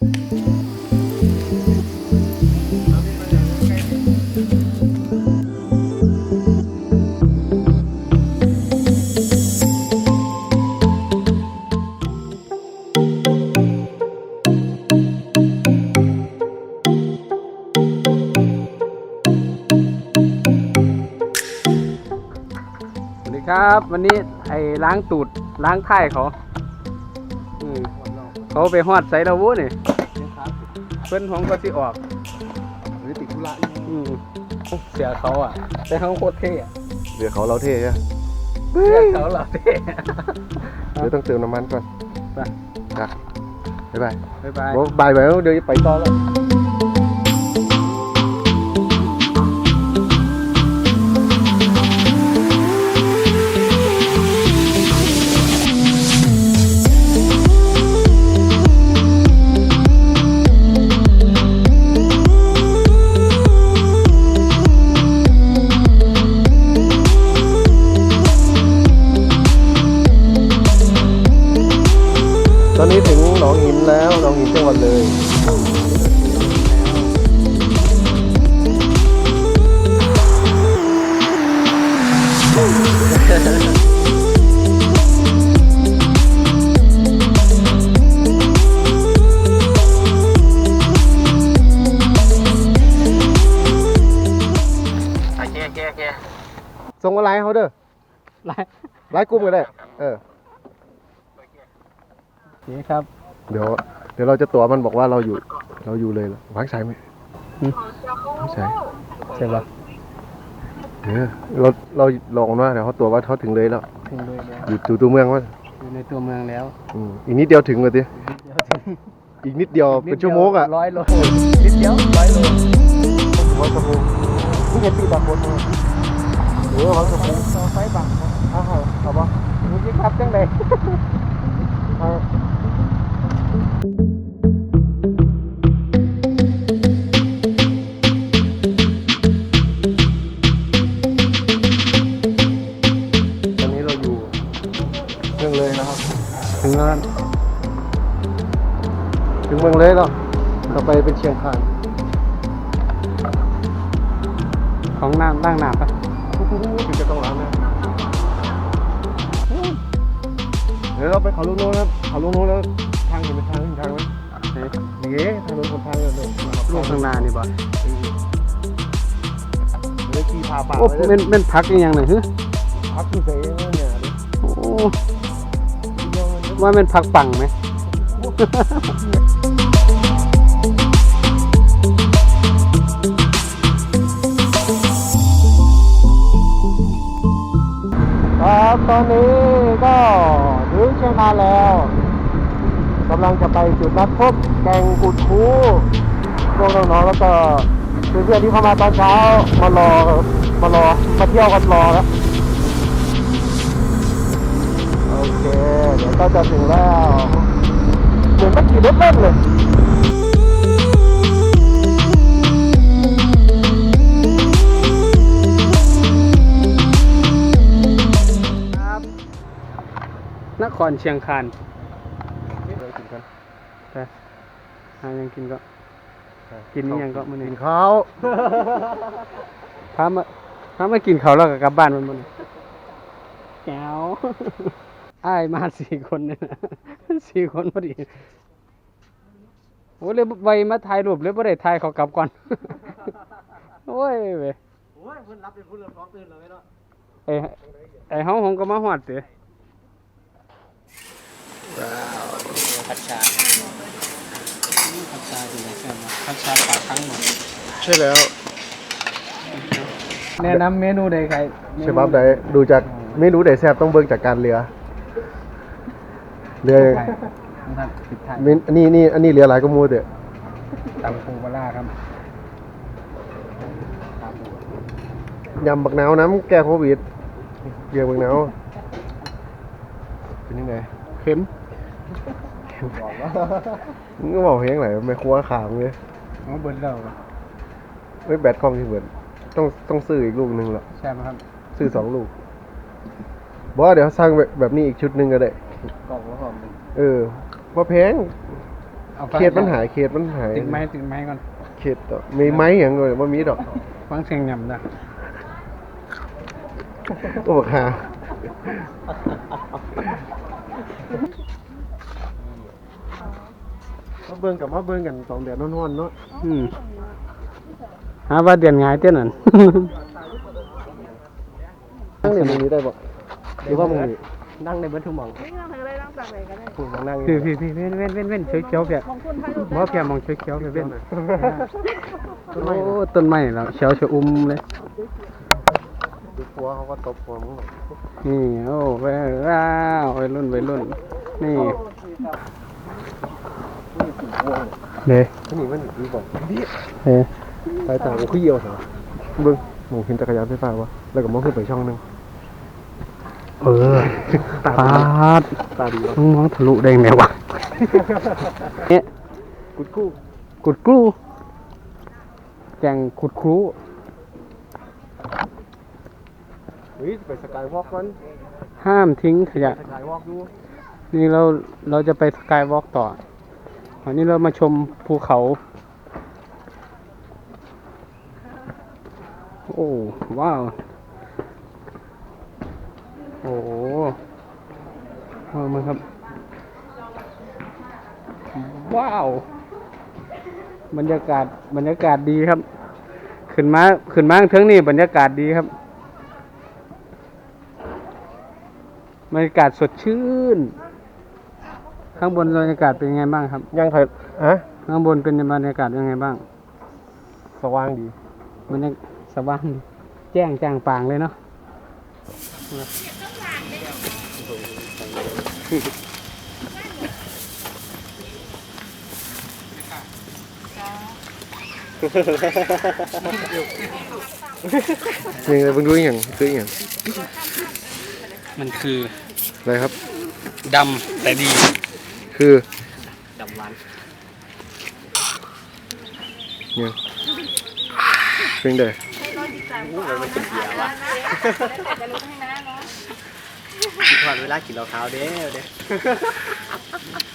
สวัสดีครับวันนี้ไอ้ล้างตูดล้างท้ายเขา เขาไปฮอดใส่ดาวุนี่เพื่อนของก็สิออกหรือติดธุระอืมเสียเขาอะแต่เขาโคตรเท่อะเดี๋ยวเขาเราเท่ใช่เสียเขาเหรอเท่เดี๋ยวต้องเติมน้ำมันก่อนไปจ้ะบ๊ายบายบ๊ายบายโอ้บายไปแล้วเดี๋ยวไปต่อแล้ว โอเคโอเคโอเคส่งมาไลน์ให้เขาเด้อไลน์ไลน์กลุ่มก็ได้ เออนี่ครับเดี๋ยว เดี๋ยวเราจะตัวมันบอกว่าเราอยู่ เราอยู่เลยเหรอวางสายไหมอืมวางสายใช่ปะ เออเราเราลองว่าเดี๋ยวเขาตัวว่าเขาถึงเลยแล้วถึงเลยแล้วอยู่อยู่ตัวเมืองว่าอยู่ในตัวเมืองแล้วอืมอีกนิดเดียวถึงเลยดิเดี๋ยวถึงอีกนิดเดียวเป็นชั่วโมงอะร้อยโลนิดเดียวร้อยโลวัดสมุงที่เห็นปีบางบนมาเออวัดสมุงต่อไฟบังเอาเอาเอาปะนี่สิครับจังไดเอา ถึงแล้วถึงเมืองเลยแล้วต่อไปเป็นเชียงคานของน้ำล่างน้ำปะถึงจะต้องล้างนะเดี๋ยวเราไปเขาลูกโน้นครับเขาลูกโน้นแล้วทางเห็นเป็นทางเห็นทางไหมเฮ้ยนี่ทางโน้นคนทางเลยลูกข้างหน้านี่บ่เดี๋ยวขี่พาป่าโอ้ไปเลยเป็นเป็นพักอีกอย่างหนึ่งฮึพักที่เซ่เนี่ยโอ้ ว่าเป็นพักปังไหมครับตอนนี้ก็ถึงเชียงคานแล้วกำลังจะไปจุดนัดพบแกงกุดคูพวกน้องๆแล้วก็เพื่อนๆที่เข้ามาตอนเช้ามารอมารอมาเที่ยวกันรอแล้ว ก็จะถึงแล้วเหมือนไม่ขี่รถเล่นเลยครับนครเชียงคานไปหายังกินก็ กินนี่ยังก็มื้อนี้กินข้าวพามาพามากินเขาวแล้วก็กลับบ้านมันมันแก้ว อ้ายมาสี่คนเนี่ยนะสี่คนพอดีโอ้เลยใบมาถ่ายรูปเลยบ่ได้ถ่ายเขากลับก่อน โอ้ยเว้ยโอ้ยเพิ่นรับเป็นผู้เริ่มร้องตื่นเลยเนาะไอ้ไอ้เฮาผมก็มาฮอดเด้ผัดชาผัดชาอยู่ไหนแซ่บนะผัดชาปลาครั้งหมดใช่แล้ว แนะนำเมนูใดใครใช่ปั๊บได้ดูจากเมนูไหนแซ่บต้องเบิ่งจากการเรือ เรือไทยท่านผิดไทยเมนอันนี้นี่อันนี้เรือหลายก็มูเด้อตำปูปลาร้าครับยำบักนาวน้ำแก้โควิดเบียร์บักนาวเป็นยังไงเข็มมึงก็บอกเพลงไหนไม่ครัวขามเลยเอาเบิดแล้วไม่แบตคอมที่เบิร์ดต้องต้องซื้ออีกลูกหนึงละใช่ไหมครับ ซื้อสองลูกบอกว่าเดี๋ยวสร้างแบบแบบนี้อีกชุดหนึ่งก็ได้ กล่องละหอมหนึ่งเออว่าแพงเอาฟังเขตมันหายเขตมันหายติดไม้ติดไม้ก่อน เขตต่อมีไม้อย่างเงี้ยว่ามีดอกฟังเสียงหย่ำนะโอ้ค่ะมาเบิ่งกับมาเบิ่งกันสองเดือนนอนๆเนาะอืมหาว่าเดือนไงายเต้นนั่นนั่งในมือนี้ได้บ่หรือว่ามึงนี่ นั่งในเบิร์ทุกหมองนี่เราเลยนั่งจากไหนกันได้คุณมานั่งพี่พี่พี่เว้นเว้นเว้นเว้นเขียวเขียวๆเพียมองคุณถ่ายรูปหมอเพียมองเขียวเขียวๆเพียเว้นต้นไม้โอ้ต้นไม้แล้วเขียวชะอุ่มเลย ดูปัวเขาก็ตบหัวมึงนี่โอ้ว้าววัยรุ่นวัยรุ่น นี่เด้ที่นี่มันดีบอกดีเฮ้สายตากูขี้เหี่ยวเหรอเบิ่งมองเห็นจักรยานไฟฟ้าวะแล้วก็มองขึ้นไปช่องหนึง เออตาปาดตาดีวะมึงมองทะลุได้ไงวะเนี่ยกุดกู้กุดกรูแกงขุดครูเฮ้ยไปสกายวอล์กก่อนห้ามทิ้งขยะ สกายวอล์กดูนี่เราเราจะไปสกายวอล์กต่อวันนี้เรามาชมภูเขา โอ้ว้าว โอ้โหเอามาครับ ว้าว บรรยากาศบรรยากาศดีครับ ขึ้นมาขึ้นมาเทิงนี่บรรยากาศดีครับ บรรยากาศสดชื่น ข้างบนบรรยากาศเป็นยังไงบ้างครับ ยังถอยฮะข้างบนเป็นบรรยากาศยังไงบ้าง สว่างดีบรรยากาศสว่างดีแจ้งแจ้งปางเลยเนาะ ยังไงเบิ่งดูอย่างคืออย่างมันคืออะไรครับดำแต่ดี คือดำหวานเนี่ยเป็นเด้อถอดเวลากินเหล้าขาวเด้อเด้อ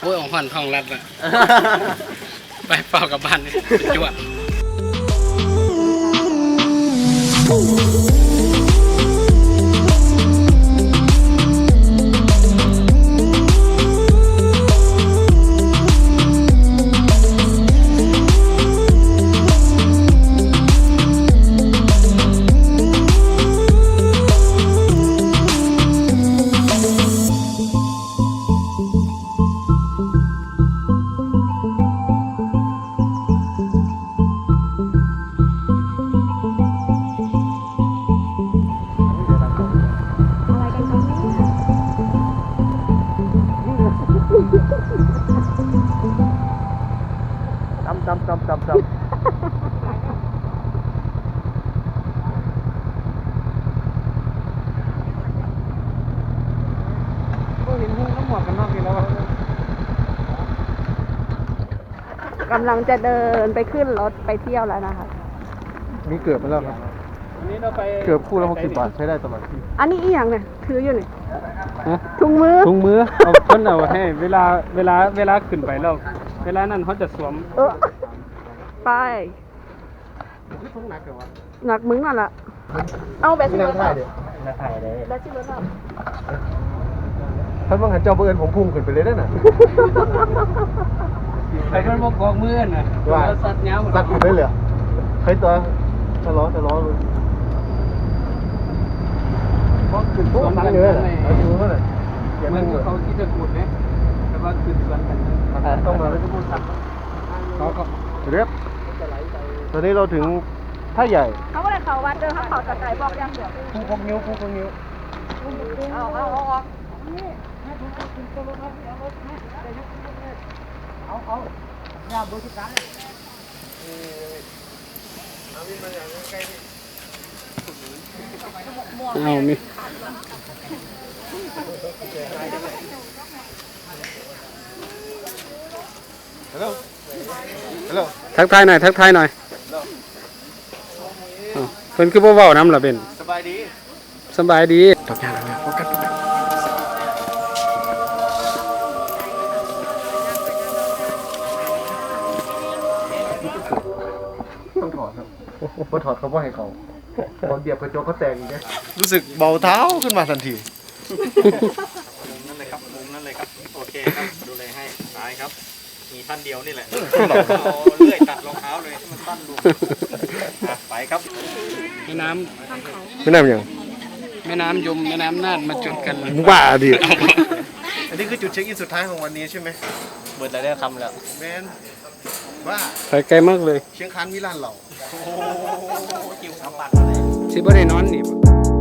โอ้ยของขวัญทองรัดละไปเฝ้ากับบ้านนี่จวดำลังจะเดินไปขึ้นรถไปเที่ยวแล้วนะคะ มีเกือบมาแล้วครับ วันนี้เราไปเกือบคู่ละหกสิบบาทใช้ได้ตลอดที่อันนี้อีหยังเนี่ยถืออยู่นี่ฮะถุงมือ ถุงมือ เอาเพิ่นเอาให้ เวลาเวลาเวลาขึ้นไปแล้ว เวลานั้นเขาจะสวมเออไปทุ่งหนักเกือบวะหนักมึงนั่นละเอาแบตนี่ชินั่ลงเลท่าอเดียวมาถ่ายได้แบตชิลเลอร์ท่านบังหันเจ้าเบื่อนผมพุ่งขึ้นไปเลยได้น่ะ ใครเป็นพวกกองมือน่ะว่าแล้วสัตว์เนี้ยสักขึ้นได้เลยเหรอใครตัวจะล้อจะล้อเลยเพราะขึ้นพวกนั้นเลยเหรอเอาดูเขาเลยเขียนเหมืมัอนนเลยเขาคิดจะกูดไหมแต่ว่าคือสวนกันนะต้องมาแล้วจะพูดสักเขาก็เรียบตอนนี้เราถึงท่าใหญ่ เขาก็เลยเขาวัดเดินเขาเขาสกายบอกยังเดี๋ยวภูพกนิ้วภูพกนิ้วเอาเอาเอาเอาเอามีฮัลโหลฮัลโหลทักทายหน่อย ทักทายหน่อยอ้าวเพิ่นคือบ่เว้าน้ำล่ะเป็นสบายดีสบายดีดอกยางดอกยางโฟกัสโฟกั พอถอดเขาบ่ให้เขาตอนเดียบกระจกเขาแตกอีกเนี่ยรู้สึกเบาเท้าขึ้นมาทันที มุมนั่นเลยครับมุมนั่นเลยครับ โอเคครับ ดูเลยให้ซ้ายครับ มีท่านเดียวนี่แหละเอาเลื่อยตัดรองเท้าเลยให้มันสั้นลงอะไปครับ แม่น้ไม่น่าเป็นยังำแม่น้ำยมแม่น้ำน่านมาจุดกันมึงว่าดิอันนี้คือจุดเช็คอินสุดท้ายของวันนี้ใช่ไหมเบิดแล้วได้คำแล้วแมน ว่าไปไกลมากเลย เชียงคานมิลานเหล่าโอ้โหคิวสามปัดมาเลยสิบ่ได้นอนนี่บ่